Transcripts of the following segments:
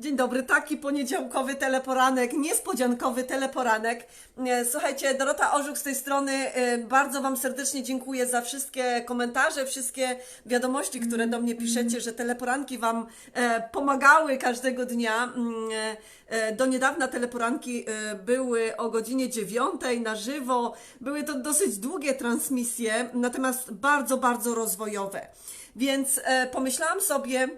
Dzień dobry, taki poniedziałkowy teleporanek, niespodziankowy teleporanek. E, Słuchajcie, Dorota Orzuk z tej strony, e, bardzo Wam serdecznie dziękuję za wszystkie komentarze, wszystkie wiadomości, które do mnie piszecie, że teleporanki Wam e, pomagały każdego dnia. Mm, Do niedawna teleporanki były o godzinie dziewiątej na żywo, były to dosyć długie transmisje, natomiast bardzo, bardzo rozwojowe. Więc pomyślałam sobie,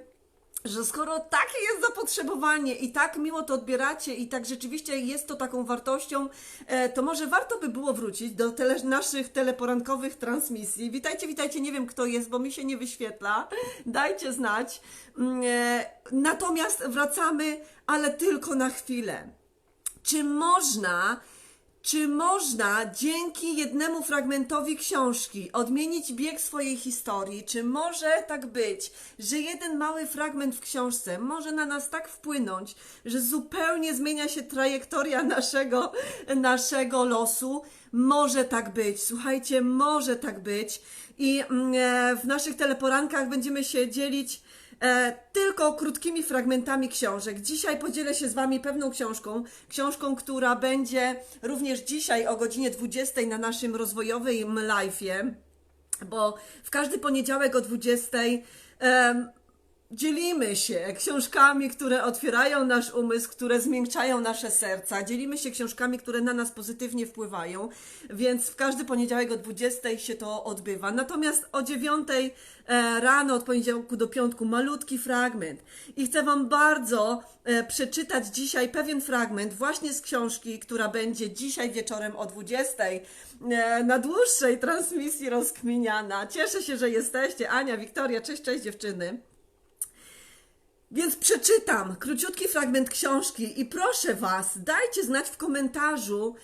że skoro takie jest zapotrzebowanie i tak miło to odbieracie i tak rzeczywiście jest to taką wartością, e, to może warto by było wrócić do tele, naszych teleporankowych transmisji. Witajcie, witajcie, nie wiem kto jest, bo mi się nie wyświetla. Dajcie znać. Mm, e, Natomiast wracamy, ale tylko na chwilę. Czy można czy można dzięki jednemu fragmentowi książki odmienić bieg swojej historii? Czy może tak być, że jeden mały fragment w książce może na nas tak wpłynąć, że zupełnie zmienia się trajektoria naszego, naszego losu? Może tak być, słuchajcie, może tak być. I mm, e, w naszych teleporankach będziemy się dzielić tylko krótkimi fragmentami książek. Dzisiaj podzielę się z Wami pewną książką, książką, która będzie również dzisiaj o godzinie 20 na naszym rozwojowym live'ie, bo w każdy poniedziałek o 20 em, Dzielimy się książkami, które otwierają nasz umysł, które zmiękczają nasze serca. Dzielimy się książkami, które na nas pozytywnie wpływają, więc w każdy poniedziałek o 20 się to odbywa. Natomiast o 9 e, rano, od poniedziałku do piątku, malutki fragment. I chcę Wam bardzo e, przeczytać dzisiaj pewien fragment właśnie z książki, która będzie dzisiaj wieczorem o 20 e, na dłuższej transmisji rozkminiana. Cieszę się, że jesteście. Ania, Wiktoria, cześć, cześć dziewczyny. Więc przeczytam króciutki fragment książki i proszę Was, dajcie znać w komentarzu,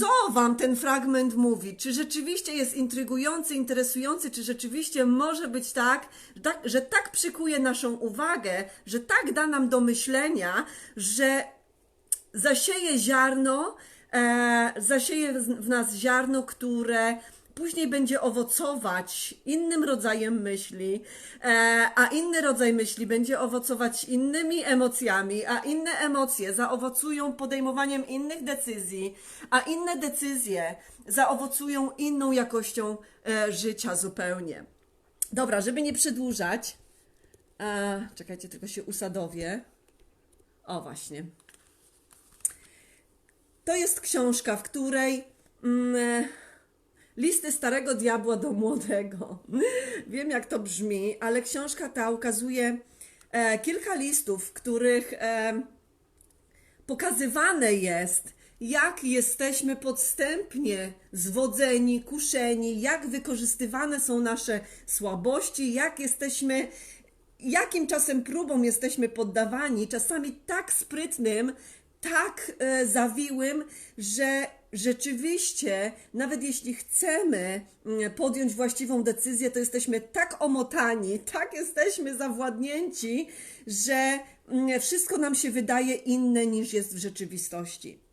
co Wam ten fragment mówi. Czy rzeczywiście jest intrygujący, interesujący, czy rzeczywiście może być tak, że tak, że tak przykuje naszą uwagę, że tak da nam do myślenia, że zasieje ziarno, e, zasieje w nas ziarno, które później będzie owocować innym rodzajem myśli, e, a inny rodzaj myśli będzie owocować innymi emocjami, a inne emocje zaowocują podejmowaniem innych decyzji, a inne decyzje zaowocują inną jakością e, życia zupełnie. Dobra, żeby nie przedłużać, e, czekajcie, tylko się usadowię. O, właśnie. To jest książka, w której mm, listy starego diabła do młodego. Wiem, jak to brzmi, ale książka ta ukazuje e, kilka listów, w których e, pokazywane jest, jak jesteśmy podstępnie zwodzeni, kuszeni, jak wykorzystywane są nasze słabości, jak jesteśmy jakim czasem próbom jesteśmy poddawani, czasami tak sprytnym, tak e, zawiłym, że rzeczywiście, nawet jeśli chcemy mm, podjąć właściwą decyzję, to jesteśmy tak omotani, tak jesteśmy zawładnięci, że mm, wszystko nam się wydaje inne niż jest w rzeczywistości.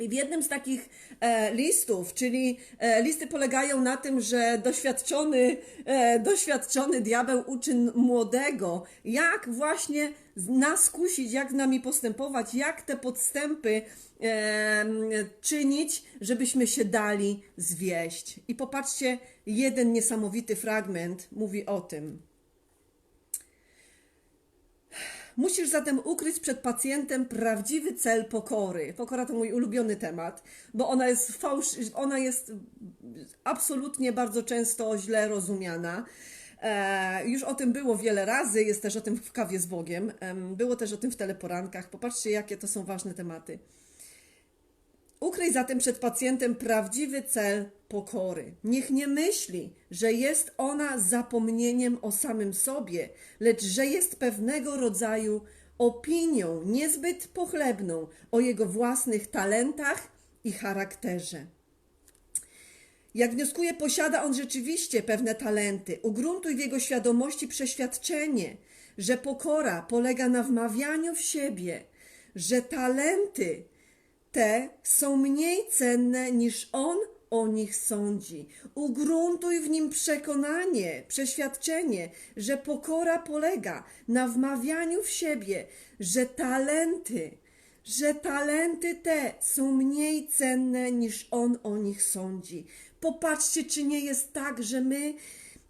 I w jednym z takich e, listów, czyli e, listy polegają na tym, że doświadczony, e, doświadczony diabeł uczy młodego, jak właśnie nas kusić, jak z nami postępować, jak te podstępy czynić, żebyśmy się dali zwieść. I popatrzcie, jeden niesamowity fragment mówi o tym. Musisz zatem ukryć przed pacjentem prawdziwy cel pokory. Pokora to mój ulubiony temat, bo ona jest fałsz, ona jest absolutnie bardzo często źle rozumiana. E, już o tym było wiele razy, jest też o tym w kawie z Bogiem, em, było też o tym w teleporankach. Popatrzcie, jakie to są ważne tematy. Ukryj zatem przed pacjentem prawdziwy cel pokory. Niech nie myśli, że jest ona zapomnieniem o samym sobie, lecz że jest pewnego rodzaju opinią niezbyt pochlebną o jego własnych talentach i charakterze. Jak wnioskuje, posiada on rzeczywiście pewne talenty. Ugruntuj w jego świadomości przeświadczenie, że pokora polega na wmawianiu w siebie, że talenty te są mniej cenne niż on o nich sądzi. Ugruntuj w nim przekonanie, przeświadczenie, że pokora polega na wmawianiu w siebie, że talenty, że talenty te są mniej cenne niż on o nich sądzi. Popatrzcie, czy nie jest tak, że my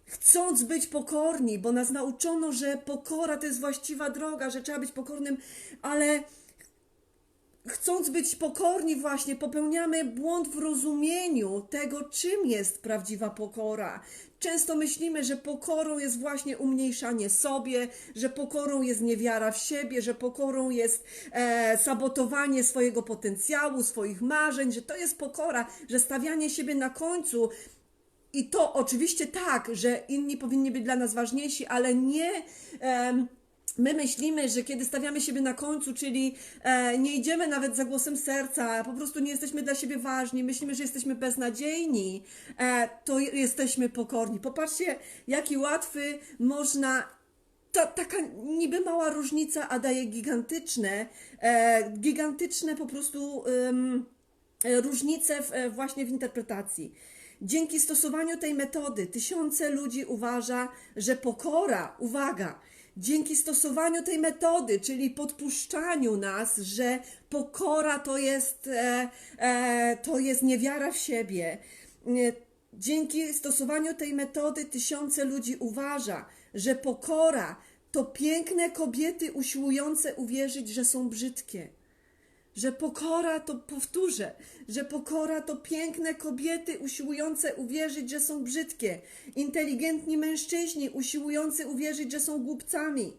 chcąc być pokorni, bo nas nauczono, że pokora to jest właściwa droga, że trzeba być pokornym, ale chcąc być pokorni, właśnie popełniamy błąd w rozumieniu tego, czym jest prawdziwa pokora. Często myślimy, że pokorą jest właśnie umniejszanie sobie, że pokorą jest niewiara w siebie, że pokorą jest e, sabotowanie swojego potencjału, swoich marzeń, że to jest pokora, że stawianie siebie na końcu i to oczywiście tak, że inni powinni być dla nas ważniejsi, ale nie. My myślimy, że kiedy stawiamy siebie na końcu, czyli e, nie idziemy nawet za głosem serca, po prostu nie jesteśmy dla siebie ważni, myślimy, że jesteśmy beznadziejni, e, to jesteśmy pokorni. Popatrzcie, jaki łatwy można to taka niby mała różnica, a daje gigantyczne, e, gigantyczne po prostu różnice w, e, właśnie w interpretacji. Dzięki stosowaniu tej metody tysiące ludzi uważa, że pokora, uwaga, dzięki stosowaniu tej metody, czyli podpuszczaniu nas, że pokora to jest, e, e, to jest niewiara w siebie, Dzięki stosowaniu tej metody tysiące ludzi uważa, że pokora to piękne kobiety usiłujące uwierzyć, że są brzydkie. Że pokora to, powtórzę, że pokora to piękne kobiety usiłujące uwierzyć, że są brzydkie. Inteligentni mężczyźni usiłujący uwierzyć, że są głupcami.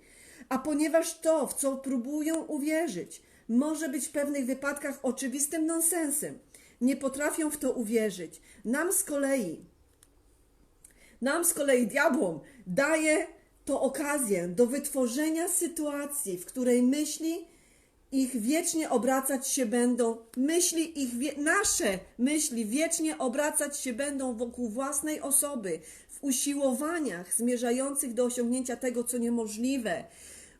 A ponieważ to, w co próbują uwierzyć, może być w pewnych wypadkach oczywistym nonsensem, nie potrafią w to uwierzyć. Nam z kolei, nam z kolei diabłom daje to okazję do wytworzenia sytuacji, w której myśli ich wiecznie obracać się będą, myśli ich, wie, nasze myśli wiecznie obracać się będą wokół własnej osoby, w usiłowaniach zmierzających do osiągnięcia tego, co niemożliwe,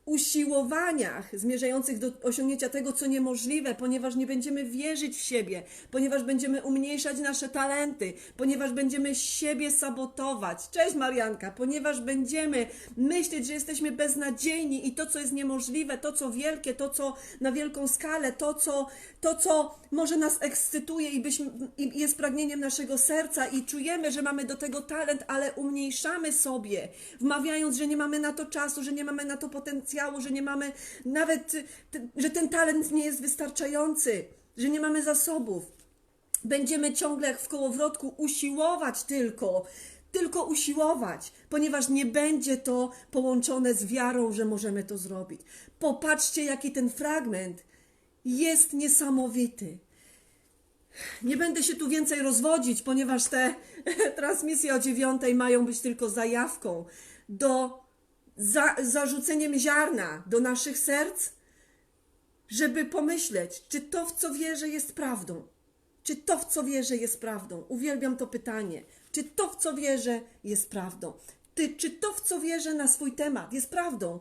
usiłowaniach zmierzających do osiągnięcia tego, co niemożliwe, ponieważ nie będziemy wierzyć w siebie, ponieważ będziemy umniejszać nasze talenty, ponieważ będziemy siebie sabotować. Cześć Marianka, ponieważ będziemy myśleć, że jesteśmy beznadziejni i to, co jest niemożliwe, to, co wielkie, to, co na wielką skalę, to, co, to, co może nas ekscytuje i, byśmy, i jest pragnieniem naszego serca i czujemy, że mamy do tego talent, ale umniejszamy sobie, wmawiając, że nie mamy na to czasu, że nie mamy na to potencjału, że nie mamy nawet, że ten talent nie jest wystarczający, że nie mamy zasobów. Będziemy ciągle jak w kołowrotku usiłować tylko, tylko usiłować, ponieważ nie będzie to połączone z wiarą, że możemy to zrobić. Popatrzcie, jaki ten fragment jest niesamowity. Nie będę się tu więcej rozwodzić, ponieważ te transmisje o dziewiątej mają być tylko zajawką do za, zarzuceniem ziarna do naszych serc, żeby pomyśleć, czy to, w co wierzę, jest prawdą. Czy to, w co wierzę, jest prawdą? Uwielbiam to pytanie. Czy to, w co wierzę, jest prawdą? Ty, czy to, w co wierzę na swój temat, jest prawdą?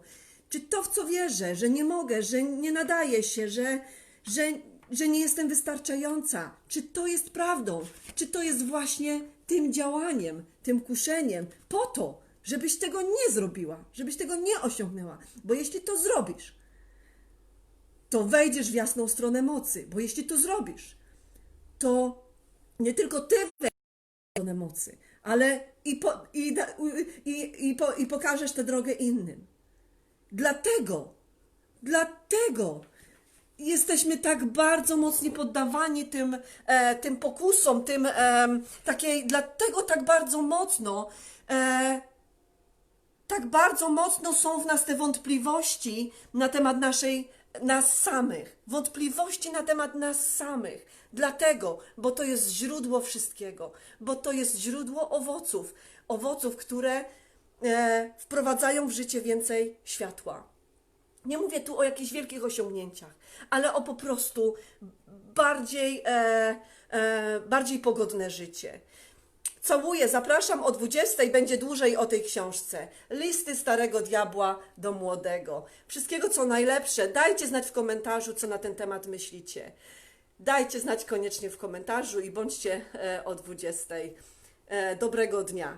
Czy to, w co wierzę, że nie mogę, że nie nadaję się, że, że, że nie jestem wystarczająca, czy to jest prawdą? Czy to jest właśnie tym działaniem, tym kuszeniem, po to, żebyś tego nie zrobiła, żebyś tego nie osiągnęła? Bo jeśli to zrobisz, to wejdziesz w jasną stronę mocy, bo jeśli to zrobisz, to nie tylko ty wejdziesz w stronę mocy, ale i, po, i, i, i, po, i pokażesz tę drogę innym. Dlatego, dlatego jesteśmy tak bardzo mocno poddawani tym, e, tym pokusom, tym em, takiej, dlatego tak bardzo mocno e, tak bardzo mocno są w nas te wątpliwości na temat naszej, nas samych. Wątpliwości na temat nas samych. Dlatego, bo to jest źródło wszystkiego, bo to jest źródło owoców. Owoców, które e, wprowadzają w życie więcej światła. Nie mówię tu o jakichś wielkich osiągnięciach, ale o po prostu bardziej, e, e, bardziej pogodne życie. Całuję, zapraszam o 20 będzie dłużej o tej książce. Listy starego diabła do młodego. Wszystkiego co najlepsze. Dajcie znać w komentarzu, co na ten temat myślicie. Dajcie znać koniecznie w komentarzu i bądźcie e, o 20. E, Dobrego dnia.